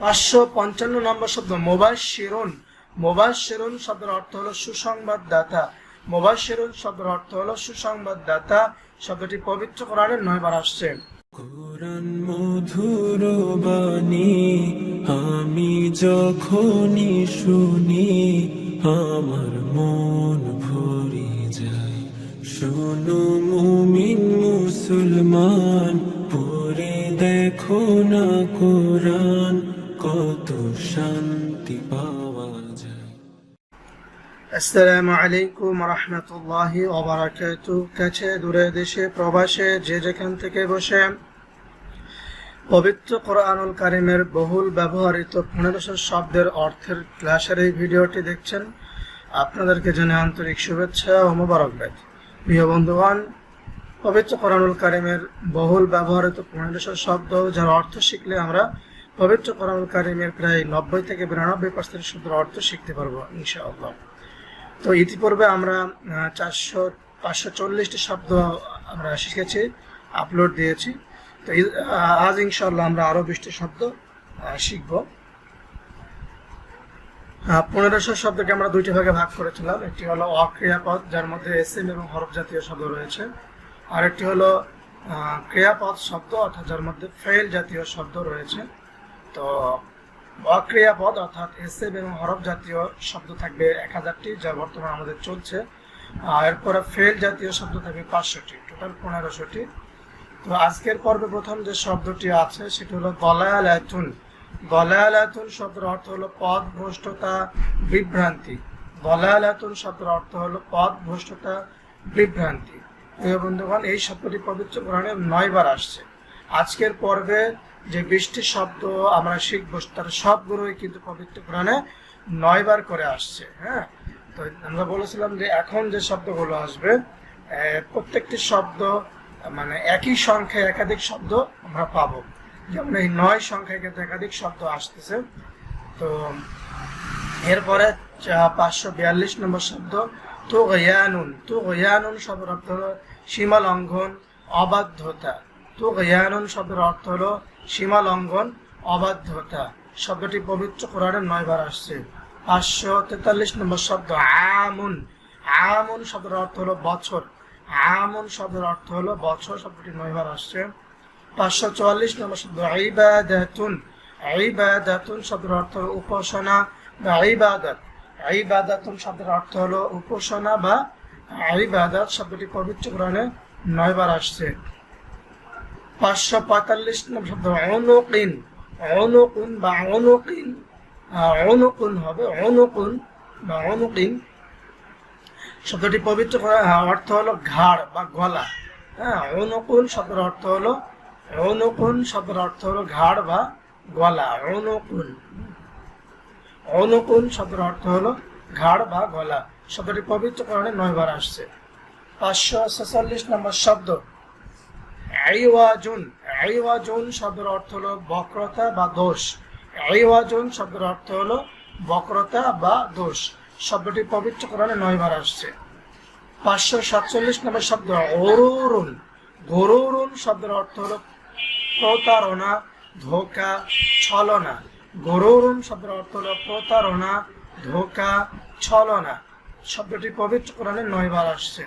পাঁচশো পঞ্চান্ন নম্বর শব্দ মোবাশিরুন মোবাশিরুন শব্দের অর্থ হলো সুসংবাদদাতা। মোবাশিরুন শব্দের অর্থ হলো সুসংবাদদাতা। শব্দটি পবিত্র কোরআনে নয়বার আসছে। কোরআন মধুর বাণী, আমি যখনই শুনি, আমার মন ভরে যায়। শোনো মুমিন মুসলমান, পড়ে দেখো না কোরআন। কত শান্তি আসসালামু আলাইকুম রহমতুল্লাহ কাছে দূরে দেশে প্রবাসে যে যেখান থেকে বসে। পবিত্র কোরআনুল কারিমের বহুল ব্যবহৃত পনেরোশো শব্দের অর্থের ক্লাসের এই ভিডিওটি দেখছেন আপনাদেরকে জানে আন্তরিক শুভেচ্ছা ও মোবারকবাদ। প্রিয় বন্ধুগণ, পবিত্র কোরআনুল কারিমের বহুল ব্যবহৃত পনেরোশো শব্দ যার অর্থ শিখলে আমরা পবিত্র কোরআনুল কারিমের প্রায় নব্বই থেকে বিরানব্বই পার্সেন্ট শব্দের অর্থ শিখতে পারব, ইনশাআল্লাহ। তো ইতিপূর্বে আমরা চারশো, পাঁচশো চল্লিশটি শব্দ আমরা শিখেছি আপলোড দিয়েছি। তো আজ ইনশাল্লাহ আমরা আরও বিশটি শব্দ শিখব। পনেরোশো শব্দকে আমরা দুইটি ভাগে ভাগ করেছিলাম। একটি হলো অক্রিয়াপদ, যার মধ্যে এস এম এবং হরফ জাতীয় শব্দ রয়েছে। আর একটি হলো ক্রিয়াপদ শব্দ, অর্থাৎ যার মধ্যে ফেল জাতীয় শব্দ রয়েছে। তো অক্রিয়াপদ অর্থাৎ এসএম এবং হরফ জাতীয় শব্দ থাকবে এক হাজারটি, যা বর্তমানে আমাদের চলছে। এরপরে ফেল জাতীয় শব্দ থাকবে পাঁচশোটি, টোটাল পনেরোশোটি। তো আজকের পর্বে প্রথম যে শব্দটি আছে, সেটি হলো গলায়ালাতুন গলায়ালাতুন শব্দের অর্থ হলো পদ, ভ্রষ্টতা, বিভ্রান্তি। গলায়ালাতুন শব্দের অর্থ হলো পদ, ভ্রষ্টতা, বিভ্রান্তি। প্রিয় বন্ধুগণ, এই শব্দটি পবিত্র পুরাণে নয়বার আসছে। আজকের পর্বে যে বৃষ্টি শব্দ আমরা শিখব, তার সবগুলোই কিন্তু পবিত্র কোরআনে নয়বার করে আসছে হ্যাঁ? তো আমরা বলেছিলাম যে এখন যে শব্দগুলো আসবে প্রত্যেকটি শব্দ মানে একই সংখ্যায় একাধিক শব্দ আমরা পাবো। যেমন এই নয় সংখ্যায় কিন্তু একাধিক শব্দ আসতেছে। তো এরপরে পাঁচশো বিয়াল্লিশ নম্বর শব্দ তো গয়ানুন তো গয়ানুন শব্দের অর্থ হলো সীমা লঙ্ঘন অবাধ্যতা। তো গয়ানুন শব্দের অর্থ হলো সীমা লঙ্ঘন অবাধ্যতা। শব্দটি পবিত্র কোরআনে নয়বার আসছে। পাঁচশো তেতাল্লিশ নম্বর শব্দ, আমুন। আমুন শব্দের অর্থ হলো বছর। আমুন শব্দের অর্থ হলো বছর, শব্দটি নয়বার আসছে। পাঁচশো চুয়াল্লিশ নম্বর শব্দ, ইবাদাতুন। ইবাদাতুন শব্দের অর্থ হলো উপাসনা বা ইবাদত। ইবাদাতুন শব্দের অর্থ হলো উপাসনা বা ইবাদত। শব্দটি পবিত্র কোরআনে নয়বার আসছে। পাঁচশো পঁয়তাল্লিশ নম্বর শব্দ অনুকিন অনুকুন বা অনুকিন অনুকুন হবে অনুকুন বা অনুকিন শব্দটি পবিত্র করা- অর্থ হলো ঘাড় বা গলা। হ্যাঁ অনুকুন শব্দের অর্থ হলো অনুকুন শব্দের অর্থ হলো ঘাড় বা গলা। অনুকুন অনুকুন শব্দের অর্থ হলো ঘাড় বা গলা। শব্দটি পবিত্র কারণে নয়বার আসছে। পাঁচশো ছেচল্লিশ নম্বর শব্দ। আইওয়াজুন আইওয়াজুন শব্দের অর্থ হলো বক্রতা বা দোষ। আইওয়াজুন শব্দের অর্থ হলো বক্রতা বা দোষ। শব্দটি পবিত্র কোরআনে নয়বার আসছে। পাঁচশো সাতচল্লিশ নম্বর শব্দ গরুরুন। শব্দের অর্থ হলো প্রতারণা, ধোকা, ছলনা। গরুরুন শব্দের অর্থ হলো প্রতারণা, ধোকা, ছলনা। শব্দটি পবিত্র কোরআনে নয়বার আসছে।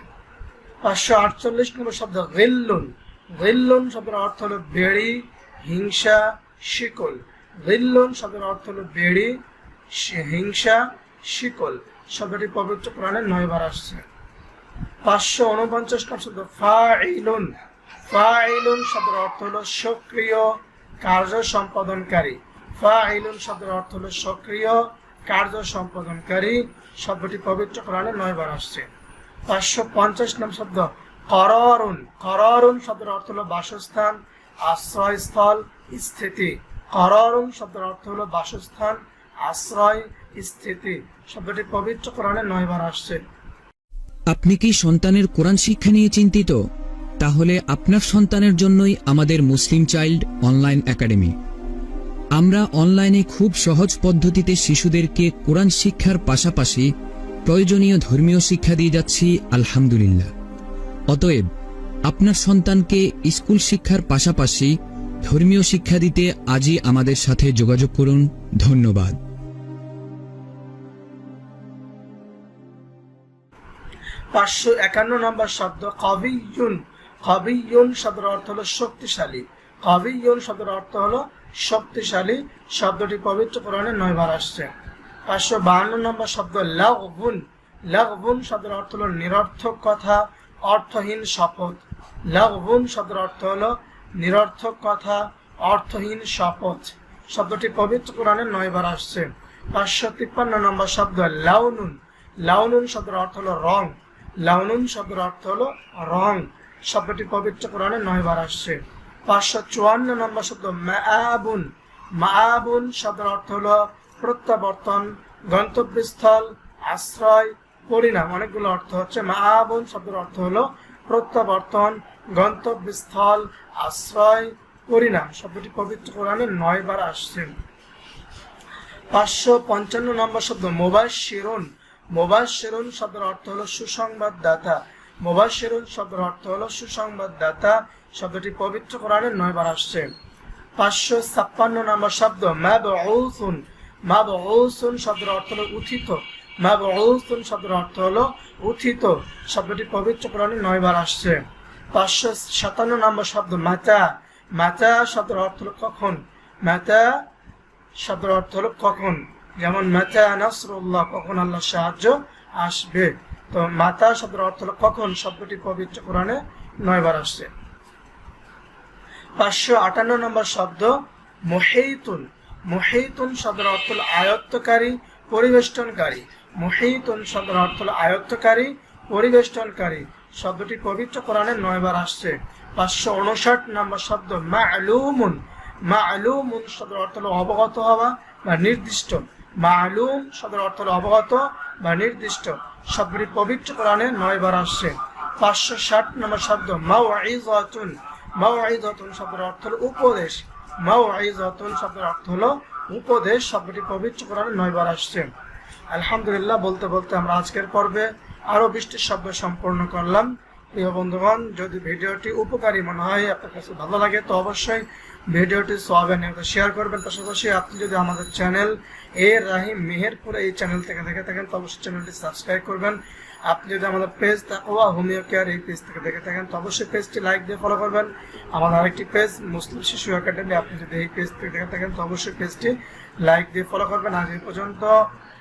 পাঁচশো আটচল্লিশ নম্বর শব্দ গিল্লুন। গিল্লুন শব্দের অর্থ হলো বেড়ি, হিংসা, শিকল। গিল্লুন শব্দের অর্থ হলো বেড়ি হিংসা, শিকল। শব্দটি পবিত্র কোরআনে নয়বার আসছে। পাঁচশো উনপঞ্চাশ নম্বর শব্দ ফাইলুন ফাইলুন শব্দের অর্থ হলো সক্রিয়, কার্য সম্পাদনকারী। ফাইলুন শব্দের অর্থ হলো সক্রিয়, কার্য সম্পাদনকারী। শব্দটি পবিত্র কোরআনে নয়বার আসছে। পাঁচশো পঞ্চাশ নম্বর শব্দ কররুন কররুন শব্দের অর্থ হলো বাসস্থান, আশ্রয়স্থল, স্থিতি। কররুন শব্দের অর্থ হলো বাসস্থান, আশ্রয়, স্থিতি। শব্দটি পবিত্র কোরআনে নয়বার আসছে। আপনি কি সন্তানের কোরআন শিক্ষা নিয়ে চিন্তিত? তাহলে আপনার সন্তানের জন্যই আমাদের মুসলিম চাইল্ড অনলাইন একাডেমি। আমরা অনলাইনে খুব সহজ পদ্ধতিতে শিশুদেরকে কোরআন শিক্ষার পাশাপাশি প্রয়োজনীয় ধর্মীয় শিক্ষা দিয়ে যাচ্ছি, আলহামদুলিল্লাহ। অতএব আপনার সন্তানকে স্কুল শিক্ষার পাশাপাশি ধর্মীয় শিক্ষা দিতে আজই আমাদের সাথে যোগাযোগ করুন। ধন্যবাদ। পাঁচশো একান্ন নম্বর শব্দ কবিয়ুন। কবিয়ুন শব্দের অর্থ হলো শক্তিশালী। কবিয়ুন শব্দের অর্থ হলো শক্তিশালী। শব্দটি পবিত্র পুরাণে নয়বার আসছে। পাঁচশো বাহান্ন নম্বর শব্দ লাগবুন লাগবুন শব্দের অর্থ হলো নিরর্থক কথা। অর্থহীন শপথ। লাগবুন শব্দের অর্থ হলো নিরর্থক কথা, অর্থহীন শপথ। শব্দটি পবিত্র কোরআনে নয়বার আসছে। পাঁচশো তিপ্পান্ন নম্বর শব্দ লাউনুন। লাউনুন শব্দের অর্থ হলো রং। লাউনুন শব্দের অর্থ হলো রং। শব্দটি পবিত্র কোরআনে নয়বার আসছে। পাঁচশো চুয়ান্ন নম্বর শব্দ মাআবুন। মাআবুন শব্দের অর্থ হলো প্রত্যাবর্তন, গন্তব্যস্থল, আশ্রয় পরিণাম অনেকগুলো অর্থ হচ্ছে মাআবুন শব্দের অর্থ হলো প্রত্যাবর্তন, গন্তব্যস্থল, আশ্রয় পরিণাম শব্দটি পবিত্র কোরআনে নয়বার আসছে। পাঁচশো পঞ্চান্ন নম্বর শব্দ মোবাশিরুন মোবাশিরুন শব্দের অর্থ হলো সুসংবাদদাতা। মোবাশিরুন শব্দের অর্থ হলো সুসংবাদদাতা। শব্দটি পবিত্র কোরআনে নয়বার আসছে। পাঁচশো ছাপ্পান্ন নম্বর শব্দ, মাবউসুন। শব্দের অর্থ হলো উথিত শব্দের অর্থ হলো উথিত শব্দটি পবিত্র নয়বার আসছে। পাঁচশো সাতান্ন নম্বর শব্দ অর্থ কখন? অর্থ কখন? যেমন কখন আল্লাহ সাহায্য আসবে? তো মাতা শব্দের অর্থ হলো কখন? শব্দটি পবিত্র কোরআনে নয়বার আসছে। পাঁচশো আটান্ন নম্বর শব্দ মহেইতুন মহেইতুন শব্দের অর্থ হলো আয়ত্তকারী, পরিবেষ্টনকারী। মহেইতুন শব্দের অর্থ হলো আয়ত্তকারী, পরিবেষ্টনকারী। শব্দটি পবিত্র কোরআনে নয়বার আসছে। পাঁচশো উনষাট নম্বর শব্দ মা আলুমুন মা আলুমুন শব্দের অর্থ হলো অবগত হওয়া বা নির্দিষ্ট। মা আলুম শব্দের অর্থ হলো অবগত বা নির্দিষ্ট। শব্দটি পবিত্র কোরআনে নয়বার আসছে। পাঁচশো ষাট নম্বর শব্দ মাউ আইজাতুন মাউ আইজাতুন শব্দের অর্থ হলো উপদেশ। শব্দের অর্থ হলো উপদেশ, শব্দটি পবিত্র কোরআনে নয়বার আসছে। আলহামদুলিল্লাহ, বলতে বলতে আমরা আজকের পর্বে আরও বৃষ্টি শব্দ সম্পূর্ণ করলাম। প্রিয় বন্ধুগণ, যদি ভিডিওটি উপকারী মনে হয়, আপনার কাছে ভালো লাগে, তো অবশ্যই ভিডিওটি সবে শেয়ার করবেন। পাশাপাশি আপনি যদি আমাদের চ্যানেল এ রাহিম মেহেরপুর এই চ্যানেল থেকে দেখে থাকেন, তো অবশ্যই চ্যানেলটি সাবস্ক্রাইব করবেন। আপনি যদি আমাদের পেজ তাকওয়া হোমিও কেয়ার এই পেজ থেকে দেখে থাকেন, তো অবশ্যই পেজটি লাইক দিয়ে ফলো করবেন। আমাদের আরেকটি পেজ মুসলিম শিশু একাডেমি আপনি যদি এই পেজ থেকে দেখে থাকেন, তো অবশ্যই পেজটি লাইক দিয়ে ফলো করবেন। আজ এই পর্যন্ত